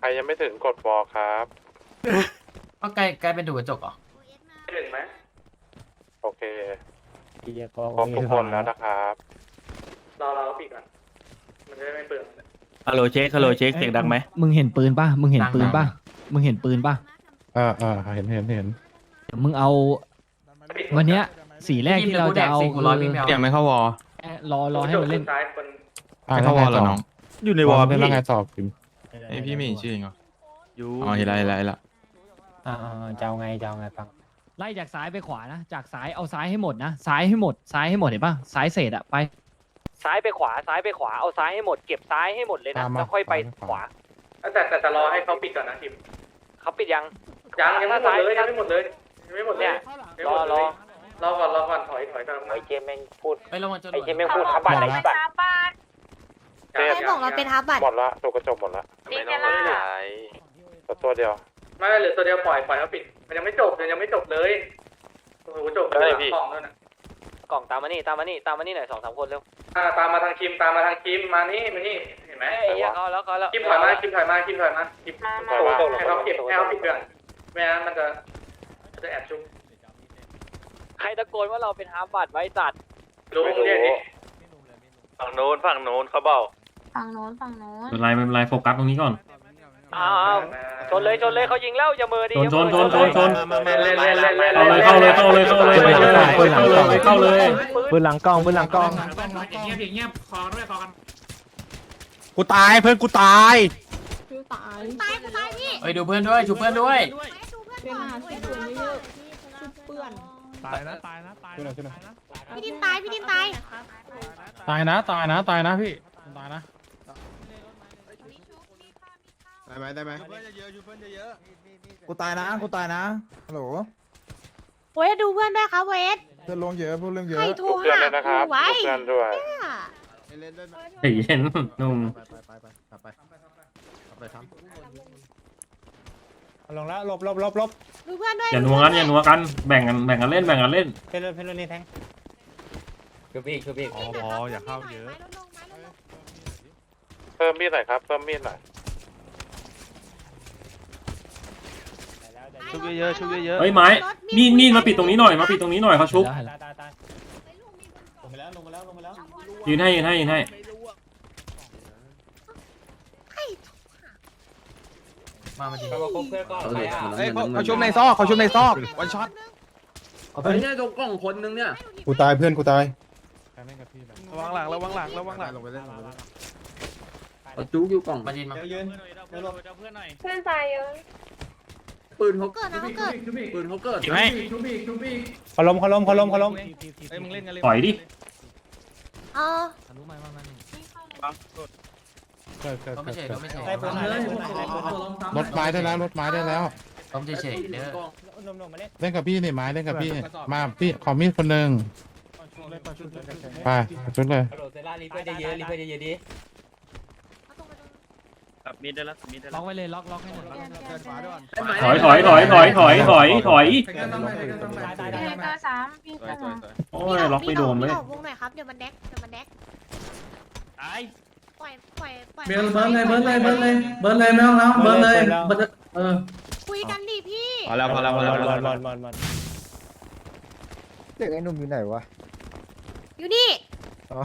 ใครยังไม่ถึงกดวอลครับ ก็ใกล้ใกล้เป็นดูกระจกเหรอถึงไหมโอเคพี่ก็ครบทุกคนแล้วนะครับ รอเราปิดก่อน มันจะได้ไม่เปลืองฮัลโหลเช็คฮัลโหลเช็คเสียงดังไหมมึงเห็นปืนป่ะ มึงเห็นปืนป่ะ มึงเห็นปืนป่ะเออเออเห็นเห็นเห็นเดี๋ยวมึงเอา วันเนี้ยสีแรกที่เราจะเอาพี่คืกูรอพี่แมวยังไม่เข้าวอลอรอรอให้มันเล่นซ้ายคนอ่าไม่เข้าวอลเหรอน้อง อยู่ในวอลเล่นพี่แล้วไงสอบพิม ไอพี่ไม่เห็นชื่อเองเหรออ๋อเห็นละเห็นละเห็นละอ่าจะเอาไงจะเอาไงฟังไล่จากซ้ายไปขวานะ จากซ้ายเอาซ้ายให้หมดนะซ้ายให้หมดซ้ายให้หมดเห็นป่ะซ้ายเศษอะไป ซ้ายไปขวาซ้ายไปขวาเอาซ้ายให้หมดเก็บซ้ายให้หมดเลยนะแล้วค่อยไปขวาแต่แต่แต่รอให้เขาปิดก่อนนะทีมเขาปิดยังยังยังไม่หมดเลยยังไม่หมดเลยยังไม่หมดเลยเนี่ยยังไม่หมดเลยรอก่อนรอก่อนถอยถอยก่อนไอเจมแม่งพูดไอ้ยระวังจรวดไอเจมแม่งพูดทับบัตรไอ้บัตร เจ๊ใครบอกเราเป็นทับบัตรหมดละตัวกระจกหมดละนี่จะล่าตัวตัวเดียว ไม่เหลือตัวเดียวปล่อยปล่อยเขาปิด มันยังไม่จบยังไม่จบเลยโอ้โหจบเลยกล่องด้วยนะกล่องตามมานี่ตามมานี่ตามมานี่หน่อยสองสามคนเร็วอ่าตามมาทางคิมตามมาทางคิมมานี่มานี่เห็นไหมไอ้เหี้ยเขาแล้วเขาแล้วคิมถอยมาคิมถอยมาคิมถอยมาคิมถอยมาให้เขาเก็บให้เขาปิดก่อนไม่งั้นมันจะมันจะแอบชุบใครตะโกนว่าเราเป็นฮาร์บัตไว้จัดรู้เรียกดิฝั่งโน้นฝั่งโน้นเขาเบา ฝั่งโน้นฝั่งโน้น เป็นไรไม่เป็นไรโฟกัสตรงนี้ก่อน อ้าวชนเลยชนเลยเขายิงแล้วอย่ามือดิชนชนชนชนเล่นเล่นเล่นเล่นเล่นเข้าเลยเข้าเลยเข้าเลยเข้าเลยเข้าเลยเข้าเลยเข้าเลยปืนหลังกล้องปืนหลังกล้องเงียบเงียบคอด้วยคอกันกูตายเพื่อนกูตายตายตายกูตายพี่เอ้ยดูเพื่อนด้วยชูเพื่อนด้วยเป็นหาช่วยเพื่อนเยอะเปื่อนตายนะตายนะตายขึ้นหน่อยขึ้นหน่อยพี่ดินตายพี่ดินตายตายนะตายนะตายนะพี่ตายนะ ได้ไหมได้ไหมกูตายนะกูตายนะฮัลโหลเวทดูเพื่อนด้วยครับเวทเพื่อนลงเยอะพูดเรื่องเยใครอะโทรทุกเพื่อนหาเลยนะครับกูไว้ทุกเพื่อนด้วยเนี่ยเล่นเล่นเฮ้ยเห็นหนุ่มไปไปไปไปไปไปทำลงแล้วลบลบลบลบดูเพื่อนด้วยอย่านัวกันอย่านัวกันแบ่งกันแบ่งกันเล่นแบ่งกันเล่นเพื่อนเพื่อนนี่แทงชูบีชูบีอ๋ออย่าเข้าเยอะเพิ่มมีดหน่อยครับเพิ่มมีดหน่อย ชุบเยอะชุบเยอะเฮ้ยไม้มีดมีดมาปิดตรงนี้หน่อยมาปิดตรงนี้หน่อยเขาชุบได้ตายตายตายลงไปแล้วลงไปแล้วลงไปแล้วยืนให้ยืนให้ยืนให้มามาดิเฮ้ยเขาเขาชุบในซอกเขาชุบในซอกวันช็อตเฮ้ยเนี่ยตรงกล่องคนนึงเนี่ยกูตายเพื่อนกูตายระวังหลังระวังหลังระวังหลังลงไปเล่นลงไปเล่นจุกอยู่กล่องมาดินมาเดี๋ยวยืนเพื่อนหน่อยเพื่อนตายเยอะ ปืนเขาเกิดนะเขาเกิดปืนเขาเกิดให้เขาล้มเขาล้มเขาล้มเขาล้มเฮ้ยมึงเล่นกันเลยถอยดิ เออทะลุมามามาหนึ่งเกิดเกิดเขาไม่เกิดใช่เกิดเขาไม่ใช่ได้ปืนไหนได้ปืนไหนได้ปืนไหนรถไม้ได้แล้วรถไม้ได้แล้วเขาไม่เฉยๆเด้อนมนมมาเล่นเล่นกับพี่นี่ไม้เล่นกับพี่มาพี่ขอมีดคนหนึ่งไปชุดเลยฮัลโหลเซล่ารีเพื่อนเยอะรีเพื่อนเยอะดิตับ มีดได้แล้วตับมีดได้ล็แล้อวกไว้เลยล็อกล็อกให้หน่อยเกิดฝาด้วยถอยถอยถอยถอยถอยถอยถอยตายตายพี่ตายเตอร์สามพี่สวยเตอร์สวยสามสวยโอ้ยล็อกไม่โดนเว้ยพี่ออกวงหน่อยครับ เดี๋ยวมันแดกเดี๋ยวมันแดกตายปล่อยปล่อยปล่อยเบิร์นเลยเบิร์นเลยเบิร์นเลยเบิร์นเลยไม่ต้องแล้วเบิร์นเลยเบิร์นเออคุยกันดิพี่ พอแล้วพอแล้วพอแล้วพอมแล้วอนมอนมอนมอนเด็กไอ้หนุ่มอยู่ไหนวะ อยู่นี่ อ๋อ